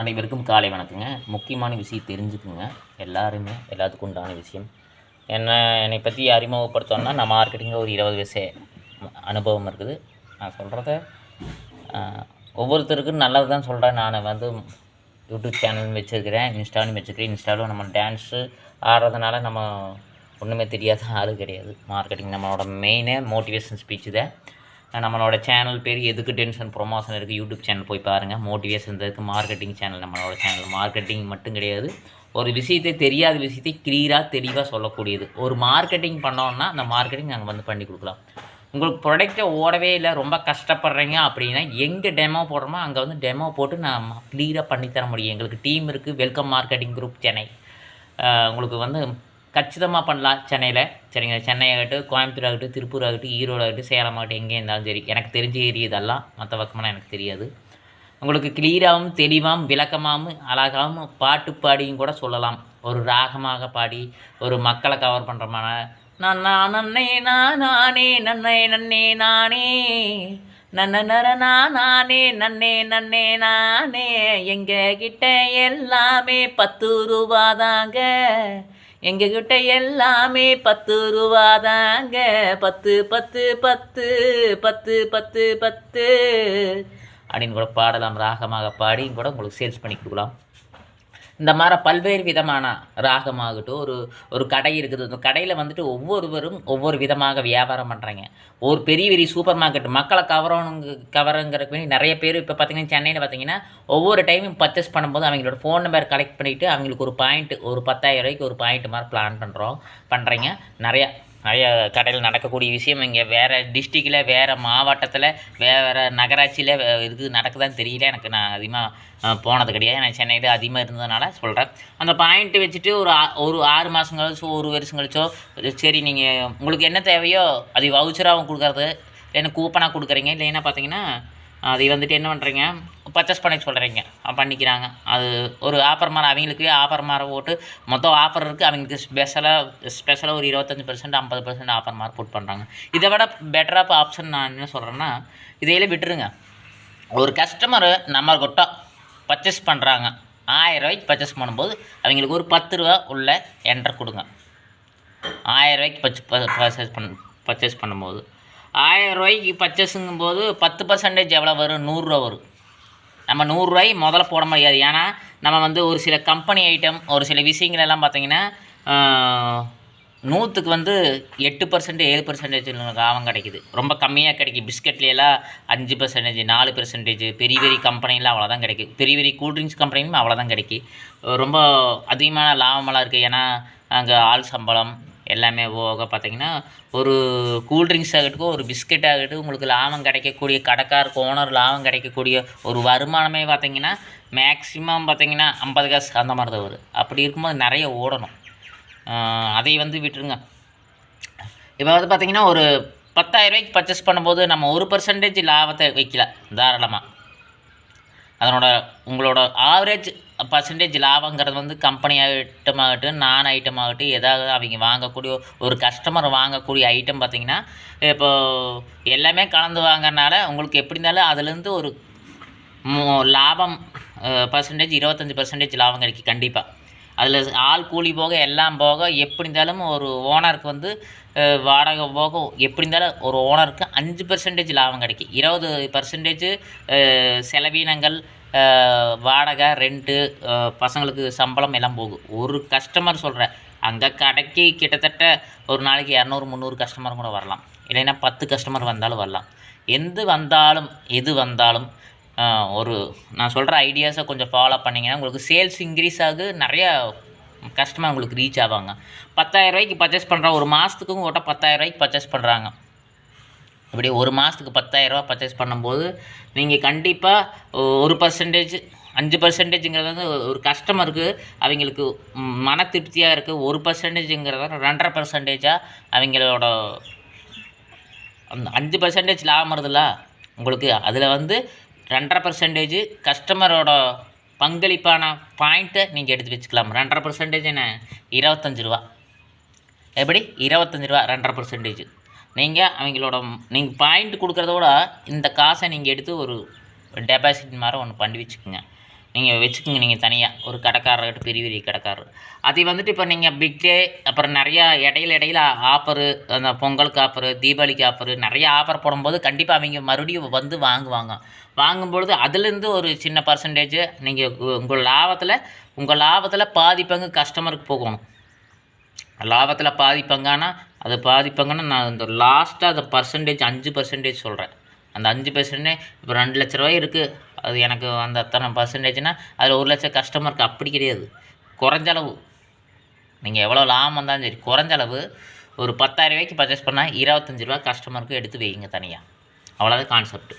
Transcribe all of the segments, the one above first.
அனைவருக்கும் காலை வணக்கங்க. முக்கியமான விஷயம் தெரிஞ்சுக்குங்க. எல்லாருமே எல்லாத்துக்கும் உண்டான விஷயம். என்ன என்னை பற்றி அறிமுகப்படுத்தோன்னா நான் மார்க்கெட்டிங்கில் ஒரு இருபது வயசு அனுபவம் இருக்குது. நான் சொல்கிறத ஒவ்வொருத்தருக்கும் நல்லது தான் சொல்கிறேன் நான் வந்து யூடியூப் சேனல் வச்சுருக்கிறேன் இன்ஸ்டாலும் வச்சுருக்கிறேன். இன்ஸ்டாலும் நம்ம டான்ஸு ஆடுறதுனால நம்ம ஒன்றுமே தெரியாத ஆள் கிடையாது. மார்க்கெட்டிங் நம்மளோட மெயினே மோட்டிவேஷன் ஸ்பீச்சு தான். நம்மளோட சேனல் பேர் எதுக்கு டென்ஷன் ப்ரொமோஷன் இருக்குது யூடியூப் சேனல் போய் பாருங்கள் மோட்டிவேஷன் இருக்குது மார்க்கெட்டிங் சேனல் நம்மளோட சேனல் மார்க்கெட்டிங் மட்டும் கிடையாது. ஒரு விஷயத்தை தெரியாத விஷயத்தை கிளியராக தெளிவாக சொல்லக்கூடியது. ஒரு மார்க்கெட்டிங் பண்ணோன்னா அந்த மார்க்கெட்டிங் நாங்கள் வந்து பண்ணி கொடுக்கலாம். உங்களுக்கு ப்ராடக்ட்டை ஓடவே இல்லை ரொம்ப கஷ்டப்படுறீங்க அப்படின்னா எங்கே டெமோ போடுறோமோ அங்கே வந்து டெமோ போட்டு நான் க்ளியராக பண்ணித்தர முடியும். எங்களுக்கு டீம் இருக்குது வெல்கம் மார்க்கெட்டிங் குரூப் சென்னை உங்களுக்கு வந்து கச்சிதமாக பண்ணலாம் சென்னையில். சரிங்க சென்னை ஆகட்டும் கோயம்புத்தூர் ஆகட்டும் திருப்பூர் ஆகட்டும் ஈரோடு ஆகட்டும் சேலம் ஆகட்டும் எங்கே இருந்தாலும் சரி. எனக்கு தெரிஞ்ச ஏரியா இதெல்லாம் மற்ற பக்கமெல்லாம் எனக்கு தெரியாது. உங்களுக்கு கிளியராகவும் தெளிவாகவும் விளக்கமாகவும் அழகாகவும் பாட்டு பாடியும் கூட சொல்லலாம். ஒரு ராகமாக பாடி ஒரு மக்களை கவர் பண்ணுற மாதிரி. நன்னா நன்னே நான் நானே நன்னே நன்னே நானே. நன்ன நரனா நானே நன்னே நன்னே நானே. எங்கள் கிட்ட எல்லாமே பத்து ரூபாதாங்க எங்ககிட்ட எல்லாமே பத்து ரூபாதாங்க. பத்து பத்து பத்து பத்து பத்து பத்து. அப்படின்னு கூட பாடலாம். ராகமாக பாடி கூட உங்களுக்கு சேல்ஸ் பண்ணி கொடுக்கலாம். இந்த மாதிரி பல்வேறு விதமான ராகமாகட்டும் ஒரு ஒரு கடை இருக்குது. அந்த கடையில் வந்துட்டு ஒவ்வொருவரும் ஒவ்வொரு விதமாக வியாபாரம் பண்ணுறாங்க ஒரு பெரிய பெரிய சூப்பர் மார்க்கெட் மக்களை கவரணுங்க கவரங்கிறதுக்கு வேண்டி நிறைய பேர் இப்போ பார்த்தீங்கன்னா சென்னையில் பார்த்தீங்கன்னா ஒவ்வொரு டைமும் பர்ச்சேஸ் பண்ணும்போது அவங்களோட ஃபோன் நம்பர் கலெக்ட் பண்ணிவிட்டு அவங்களுக்கு ஒரு பாயிண்ட் ஒரு பத்தாயிரம் ரூபாய்க்கு ஒரு பாயிண்ட் மாதிரி பிளான் பண்ணுறோம் பண்ணுறீங்க நிறையா கடையில் நடக்கக்கூடிய விஷயம். இங்கே வேறு டிஸ்ட்ரிக்டில் வேறு மாவட்டத்தில் வேறு நகராட்சியில் இது நடக்குதான்னு தெரியல. எனக்கு நான் அதிகமாக போனது கிடையாது. நான் சென்னையில் அதிகமாக இருந்ததுனால சொல்கிறேன் அந்த பாயிண்ட்டு வச்சுட்டு ஒரு ஆ- ஒரு ஆறு மாதம் கழிச்சோ ஒரு வருஷம் கழிச்சோ சரி நீங்கள் உங்களுக்கு என்ன தேவையோ அது வவுச்சராகவும் கொடுக்குறது இல்லைன்னா கூப்பனாக கொடுக்குறீங்க இல்லைன்னா பார்த்தீங்கன்னா அதை வந்துட்டு என்ன பண்ணுறீங்க பர்ச்சேஸ் பண்ணி சொல்கிறீங்க பண்ணிக்கிறாங்க. அது ஒரு ஆஃபர் மாதிரி அவங்களுக்கு ஆஃபர் மாதிரி போட்டு மொத்தம் ஆஃபர் இருக்குது அவங்களுக்கு ஸ்பெஷலாக ஸ்பெஷலாக ஒரு இருபத்தஞ்சி பர்சன்ட் ஐம்பது பர்சன்ட் ஆஃபர் மாதிரி போட்டு பண்ணுறாங்க இதை விட பெட்டராக ஆப்ஷன் நான் என்ன சொல்கிறேன்னா இதையில விட்டுருங்க. ஒரு கஸ்டமரு நம்ம கிட்ட பர்ச்சேஸ் பண்ணுறாங்க ஆயிரம் ரூபாய்க்கு பர்ச்சேஸ் பண்ணும்போது அவங்களுக்கு ஒரு பத்து ரூபா உள்ள என்டர் கொடுங்க. ஆயிரம் ரூபாய்க்கு பர்ச் பர்ச்சேஸ் பண் பர்ச்சேஸ் பண்ணும்போது. ஆயிரம் ரூபாய்க்கு பர்ச்சேஸுங்கும் போது பத்து பர்சன்டேஜ் எவ்வளோ வரும்? நூறுரூவா வரும். நம்ம நூறுரூவாய் முதல்ல போட முடியாது. ஏன்னா நம்ம வந்து ஒரு சில கம்பெனி ஐட்டம் ஒரு சில விஷயங்களெல்லாம் பார்த்திங்கன்னா நூற்றுக்கு வந்து எட்டு பர்சன்ட் ஏழு பர்சன்டேஜ் லாபம் கிடைக்குது. ரொம்ப கம்மியாக கிடைக்கும் பிஸ்கட்லையெல்லாம் அஞ்சு பர்சன்டேஜ் நாலு பர்சன்டேஜ் பெரிய பெரிய கம்பெனிலாம் அவ்வளோதான் கிடைக்கும் பெரிய பெரிய கூல்ட்ரிங்க்ஸ் கம்பெனியும் அவ்வளோதான் கிடைக்கும் ரொம்ப அதிகமான லாபமெல்லாம் இருக்குது ஏன்னா அங்கே ஆள் சம்பளம் எல்லாமே போக பார்த்தீங்கன்னா ஒரு கூல்ட்ரிங்க்ஸ் ஆகட்டும் ஒரு பிஸ்கெட் ஆகட்டும் உங்களுக்கு லாபம் கிடைக்கக்கூடிய கடைக்காருக்கு ஓனர் லாபம் கிடைக்கக்கூடிய ஒரு வருமானமே பார்த்தீங்கன்னா மேக்ஸிமம் பார்த்தீங்கன்னா ஐம்பது காசு அந்த மாதிரி தான் வரும் அப்படி இருக்கும்போது நிறைய ஓடணும். அதை வந்து விட்டுருங்க. இப்போ வந்து பார்த்தீங்கன்னா ஒரு பத்தாயிரம் ரூபாய்க்கு பர்ச்சேஸ் பண்ணும்போது நம்ம ஒரு பர்சன்டேஜ் லாபத்தை வைக்கல தாராளமாக அதனோட உங்களோட ஆவரேஜ் பர்சன்டேஜ் லாபங்கிறது வந்து கம்பெனி ஐட்டம் ஆகட்டும் நான் ஐட்டம் ஆகட்டும் ஏதாவது அவங்க வாங்கக்கூடிய ஒரு கஸ்டமர் வாங்கக்கூடிய ஐட்டம் பார்த்திங்கன்னா இப்போ எல்லாமே கலந்து வாங்கறனால உங்களுக்கு எப்படி இருந்தாலும் அதுலேருந்து ஒரு லாபம் பர்சன்டேஜ் இருபத்தஞ்சி பர்சன்டேஜ் லாபம் கிடைக்கும் கண்டிப்பாக அதில் ஆள் கூலி போக எல்லாம் போக எப்படி இருந்தாலும் ஒரு ஓனருக்கு வந்து வாடகை போக எப்படி இருந்தாலும் ஒரு ஓனருக்கு அஞ்சு பர்சன்டேஜ் லாபம் கிடைக்கும். இருபது பர்சன்டேஜ் செலவீனங்கள் வாடகை ரெண்ட்டு பசங்களுக்கு சம்பளம் எல்லாம் போகும். ஒரு கஸ்டமர் சொல்கிறேன் அங்கே கடைக்கு கிட்டத்தட்ட ஒரு நாளைக்கு இரநூறு முந்நூறு கஸ்டமர் கூட வரலாம். இல்லைன்னா பத்து கஸ்டமர் வந்தாலும் வரலாம். எது வந்தாலும் எது வந்தாலும் ஒரு நான் சொல்கிற ஐடியாஸை கொஞ்சம் ஃபாலோ பண்ணிங்கன்னா உங்களுக்கு சேல்ஸ் இன்க்ரீஸ் ஆகு நிறையா கஸ்டமர் உங்களுக்கு ரீச் ஆவாங்க. பத்தாயிரம் ரூபாய்க்கு பர்ச்சேஸ் பண்ணுற ஒரு மாதத்துக்கு உங்கள்கிட்ட பத்தாயிரம் ரூபாய்க்கு பர்ச்சேஸ் பண்ணுறாங்க அப்படி ஒரு மாதத்துக்கு பத்தாயிரரூபா பர்ச்சேஸ் பண்ணும்போது நீங்கள் கண்டிப்பாக ஒரு பர்சன்டேஜ் அஞ்சு பர்சன்டேஜுங்கிறது வந்து ஒரு கஸ்டமருக்கு அவங்களுக்கு மன திருப்தியாக இருக்குது ஒரு பர்சன்டேஜுங்கிறத ரெண்டரை பர்சன்டேஜாக அவங்களோட அந்த அஞ்சு பர்சன்டேஜ் லாபம் வருதுல்ல? உங்களுக்கு அதில் வந்து ரெண்டரை பர்சன்டேஜ் கஸ்டமரோட பங்களிப்பான பாயிண்ட்டை நீங்கள் எடுத்து வச்சுக்கலாம். ரெண்டரை பர்சன்டேஜ் என்ன? இருபத்தஞ்சி ரூபா எப்படி? இருபத்தஞ்சி ரூபா ரெண்டரை பர்சன்டேஜ் நீங்கள் அவங்களோட நீங்கள் பாயிண்ட் கொடுக்குறத விட இந்த காசை நீங்கள் எடுத்து ஒரு டெபாசிட் மாதிரி ஒன்று பண்ணி வச்சுக்கோங்க. நீங்கள் வச்சுக்கோங்க நீங்கள் தனியாக ஒரு கடைக்காரர்கிட்ட பெரிய பெரிய கடைக்காரர். அதை வந்துட்டு இப்போ நீங்கள் பிக்டே அப்புறம் நிறையா இடையில இடையில ஆஃபரு அந்த பொங்கலுக்கு ஆஃபரு தீபாவளிக்கு ஆஃபரு நிறைய ஆஃபர் போடும்போது கண்டிப்பாக அவங்க மறுபடியும் வந்து வாங்குவாங்க. வாங்கும்பொழுது அதுலேருந்து ஒரு சின்ன பர்சன்டேஜ் நீங்கள் உங்கள் லாபத்தில் உங்கள் லாபத்தில் பாதி பங்கு கஸ்டமருக்கு போகணும். லாபத்தில் பாதி பங்கானால் அது பாதிப்பாங்கன்னா நான் இந்த லாஸ்ட்டாக அந்த பர்சன்டேஜ் அஞ்சு பர்சன்டேஜ் சொல்கிறேன் அந்த அஞ்சு பர்சன்டேஜ் இப்போ ரெண்டு லட்ச ரூபாய் இருக்குது அது எனக்கு அந்த அத்தனை பர்சன்டேஜ்னால் அதில் ஒரு லட்சம் கஸ்டமருக்கு அப்படி கிடையாது. குறைஞ்ச அளவு. நீங்கள் எவ்வளோ லாபம் இருந்தாலும் சரி குறைஞ்ச அளவு ஒரு பத்தாயிரம் ரூபாய்க்கு பர்ச்சேஸ் பண்ணால் இருபத்தஞ்சி ரூபா கஸ்டமருக்கு எடுத்து வைங்க தனியாக அவ்வளோதான் கான்செப்ட்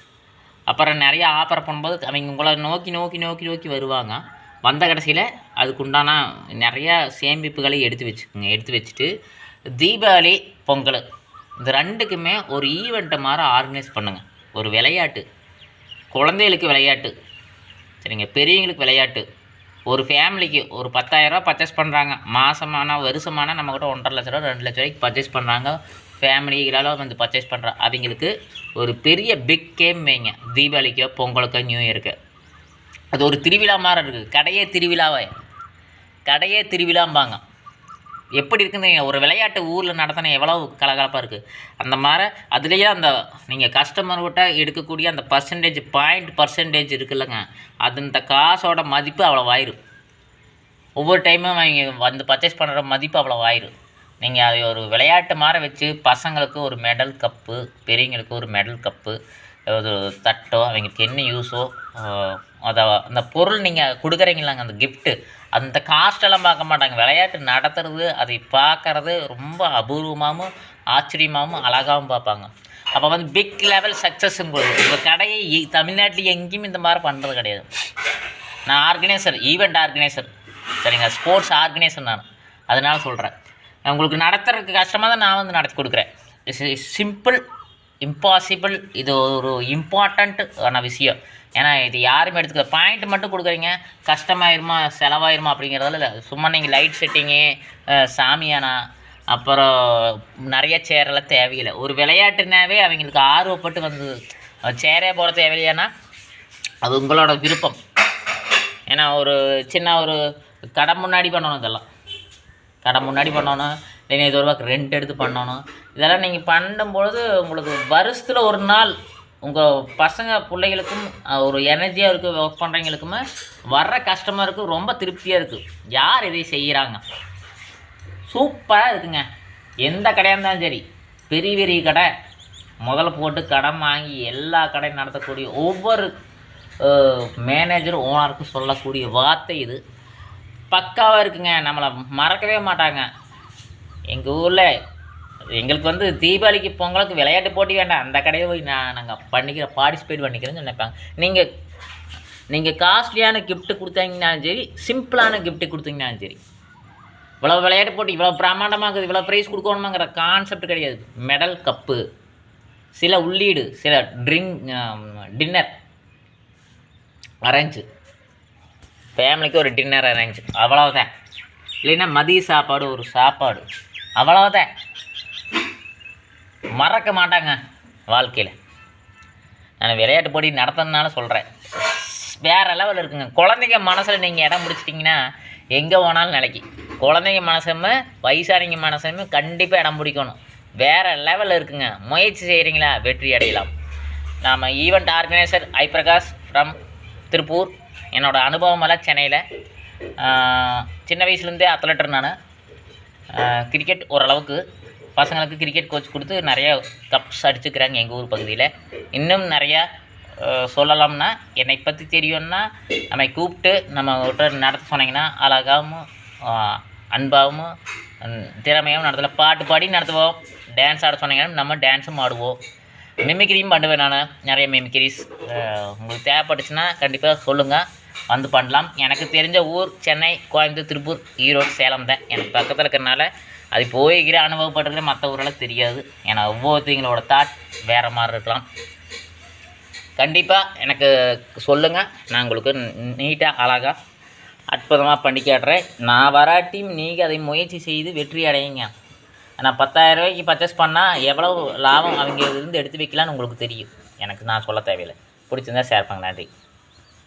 அப்புறம் நிறைய ஆஃபர் பண்ணும்போது அவங்க உங்களை நோக்கி நோக்கி நோக்கி நோக்கி வருவாங்க. வந்த கடைசியில் அதுக்குண்டான நிறையா சேமிப்புகளை எடுத்து வச்சுக்கோங்க எடுத்து வச்சுட்டு தீபாவளி பொங்கல். இந்த ரெண்டுக்குமே ஒரு ஈவெண்ட்டை மாதிரி ஆர்கனைஸ் பண்ணுங்கள் ஒரு விளையாட்டு. குழந்தைகளுக்கு விளையாட்டு. சரிங்க? பெரியவங்களுக்கு விளையாட்டு. ஒரு ஃபேமிலிக்கு ஒரு பத்தாயிரரூவா பர்ச்சேஸ் பண்ணுறாங்க மாதமான வருஷமான நம்மக்கிட்ட ஒன்றரை லட்ச ரூபா ரெண்டு லட்ச ரூபாய்க்கு பர்ச்சேஸ் பண்ணுறாங்க ஃபேமிலிகளால் வந்து பர்ச்சேஸ் பண்ணுற அவங்களுக்கு ஒரு பெரிய பிக் கேம் வைங்க. தீபாவளிக்கோ பொங்கலுக்கோ நியூ இயருக்கு அது ஒரு திருவிழா மாதிரி இருக்குது கடையே திருவிழாவே. கடையே திருவிழாம்பாங்க. எப்படி இருக்குன்னு ஒரு விளையாட்டு ஊரில் நடத்தின எவ்வளோ கலகலப்பாக இருக்குது அந்த மாதிரி அதுலேயே அந்த நீங்கள் கஸ்டமர்கிட்ட எடுக்கக்கூடிய அந்த பர்சன்டேஜ் பாயிண்ட் பர்சன்டேஜ் இருக்குல்லங்க. அது இந்த காசோட மதிப்பு அவ்வளோ ஆயிரும். ஒவ்வொரு டைமும் அவங்க வந்து பர்ச்சேஸ் பண்ணுற மதிப்பு அவ்வளோ ஆயிரும். நீங்கள் அதை ஒரு விளையாட்டு மாதிரி வச்சு பசங்களுக்கு ஒரு மெடல் கப்பு பெரியவங்களுக்கு ஒரு மெடல் கப்பு ஒரு தட்டோ அவங்களுக்கு என்ன யூஸோ அதை அந்த பொருள் நீங்கள் கொடுக்குறீங்களாங்க அந்த கிஃப்ட்டு அந்த காஸ்டெல்லாம் பார்க்க மாட்டாங்க. விளையாட்டு நடத்துறது அதை பார்க்கறது ரொம்ப அபூர்வமாகவும் ஆச்சரியமாகவும் அழகாகவும் பார்ப்பாங்க. அப்போ வந்து பிக் லெவல் சக்ஸஸ்ங்கிறது இப்போ கடையை தமிழ்நாட்டில் எங்கேயும் இந்த மாதிரி பண்ணுறது கிடையாது. நான் ஆர்கனைசர் ஈவெண்ட் ஆர்கனைசர் சரிங்க ஸ்போர்ட்ஸ் ஆர்கனைசர் நான். அதனால் சொல்கிறேன் உங்களுக்கு நடத்துறதுக்கு கஷ்டமாக தான் நான் வந்து நடத்தி கொடுக்குறேன். சிம்பிள் இம்பாசிபிள் இது ஒரு இம்பார்ட்டண்ட்டான விஷயம். ஏன்னா இது யாருமே எடுத்துக்கல. பாயிண்ட் மட்டும் கொடுக்குறீங்க. கஷ்டமாயிருமா? செலவாயிருமா? அப்படிங்கிறதால இல்லை. சும்மா நீங்கள் லைட் செட்டிங்கு சாமியானா அப்புறம் நிறைய சேரெல்லாம் தேவையில்லை. ஒரு விளையாட்டுனாவே அவங்களுக்கு ஆர்வப்பட்டு வந்து சேரே போகிற தேவையில்லையானா அது உங்களோட விருப்பம். ஏன்னா ஒரு சின்ன ஒரு கடை முன்னாடி பண்ணணும் இதெல்லாம். கடை முன்னாடி பண்ணணும் இல்லைன்னா இது ஒரு ரூபாய்க்கு ரெண்ட் எடுத்து பண்ணணும். இதெல்லாம் நீங்கள் பண்ணும்பொழுது உங்களுக்கு வருஷத்தில் ஒரு நாள் உங்கள் பசங்க பிள்ளைகளுக்கும் ஒரு எனர்ஜியாக இருக்குது ஒர்க் பண்ணுறவங்களுக்குமே வர்ற கஸ்டமருக்கு ரொம்ப திருப்தியாக இருக்குது யார் இதை செய்கிறாங்க சூப்பராக இருக்குங்க. எந்த கடையாக இருந்தாலும் சரி பெரிய பெரிய கடை. முதல்ல போட்டு கடன் வாங்கி எல்லா கடையும் நடத்தக்கூடிய ஒவ்வொரு மேனேஜர் ஓனருக்கும் சொல்லக்கூடிய வார்த்தை இது. பக்காவாக இருக்குங்க. நம்மளை மறக்கவே மாட்டாங்க. எங்கள் ஊரில் எங்களுக்கு வந்து தீபாவளிக்கு பொங்கலுக்கு விளையாட்டு போட்டி வேண்டாம். அந்த கடையை போய் நான் நாங்கள் பண்ணிக்கிற பார்ட்டிசிபேட் பண்ணிக்கிறேன்னு நினைப்பாங்க. நீங்கள் நீங்கள் காஸ்ட்லியான கிஃப்ட்டு கொடுத்தீங்கன்னாலும் சரி சிம்பிளான கிஃப்ட்டு கொடுத்தீங்கனாலும் சரி. இவ்வளோ விளையாட்டு போட்டி இவ்வளோ பிரமாண்டமாக இருக்குது இவ்வளோ ப்ரைஸ் கொடுக்கணுமாங்கிற கான்செப்ட் கிடையாது. மெடல் கப்பு சில உள்ளீடு சில ட்ரிங்க் டின்னர் அரேஞ்சு ஃபேமிலிக்கு ஒரு டின்னர் அரேஞ்ச் அவ்வளோதான் இல்லைன்னா மதிய சாப்பாடு ஒரு சாப்பாடு. அவ்வளோதான் மறக்க மாட்டாங்க வாழ்க்கையில். நான் விளையாட்டு போட்டி நடத்துறதுனால சொல்கிறேன் வேறு லெவல் இருக்குங்க. குழந்தைங்க மனசில் நீங்கள் இடம் பிடிச்சிட்டிங்கன்னா எங்கே போனாலும் நிலைக்கு. குழந்தைங்க மனசுமே வயசானவங்க மனசுமே கண்டிப்பாக இடம் பிடிக்கணும். வேறு லெவல் இருக்குங்க. முயற்சி செய்கிறீங்களா வெற்றி அடையலாம். நாம் event organiser I Prakash from Tiruppur. என்னோடய அனுபவம் எல்லாம் சென்னையில் சின்ன வயசுலேருந்தே அத்லட்டர் நான். கிரிக்கெட் ஓரளவுக்கு பசங்களுக்கு கிரிக்கெட் கோச் கொடுத்து நிறைய கப்ஸ் அடிச்சுக்கிறாங்க எங்கள் ஊர் பகுதியில். இன்னும் நிறையா சொல்லலாம்னா என்னை பற்றி தெரியும்னா நம்மை கூப்பிட்டு நம்ம விட்டு நடத்த சொன்னீங்கன்னா அழகாகவும் அன்பாகவும் திறமையாகவும் நடத்தல பாட்டு பாடி நடத்துவோம். டான்ஸ் ஆட சொன்னீங்கன்னா நம்ம டான்ஸும் ஆடுவோம் மிமிக்ரியும் பண்ணுவேன் நான். நிறைய மிமிக்ரிஸ் உங்களுக்கு தேவைப்பட்டுச்சுன்னா கண்டிப்பாக சொல்லுங்கள் வந்து பண்ணலாம். எனக்கு தெரிஞ்ச ஊர் சென்னை கோயம்புத்தூர் திருப்பூர் ஈரோடு சேலம் தான். எனக்கு பக்கத்தில் இருக்கிறனால அது போய்கிற அனுபவப்படுறது மற்ற ஊரெல்லாம் தெரியாது. ஏன்னா ஒவ்வொருத்தங்களோட தாட் வேறு மாதிரி இருக்கலாம். கண்டிப்பாக எனக்கு சொல்லுங்கள் நான் உங்களுக்கு நீட்டாக அழகாக அற்புதமாக பண்ணி கேட்டுறேன். நான் வராட்டியும் நீங்கள் அதை முயற்சி செய்து வெற்றி அடையுங்க. நான் பத்தாயிரம் ரூபாய்க்கு பர்ச்சேஸ் பண்ணால் எவ்வளோ லாபம் அவங்க இருந்து எடுத்து வைக்கலான்னு உங்களுக்கு தெரியும். எனக்கு நான் சொல்ல தேவையில்லை. பிடிச்சிருந்தா ஷேர் பண்ணுங்க. நன்றி.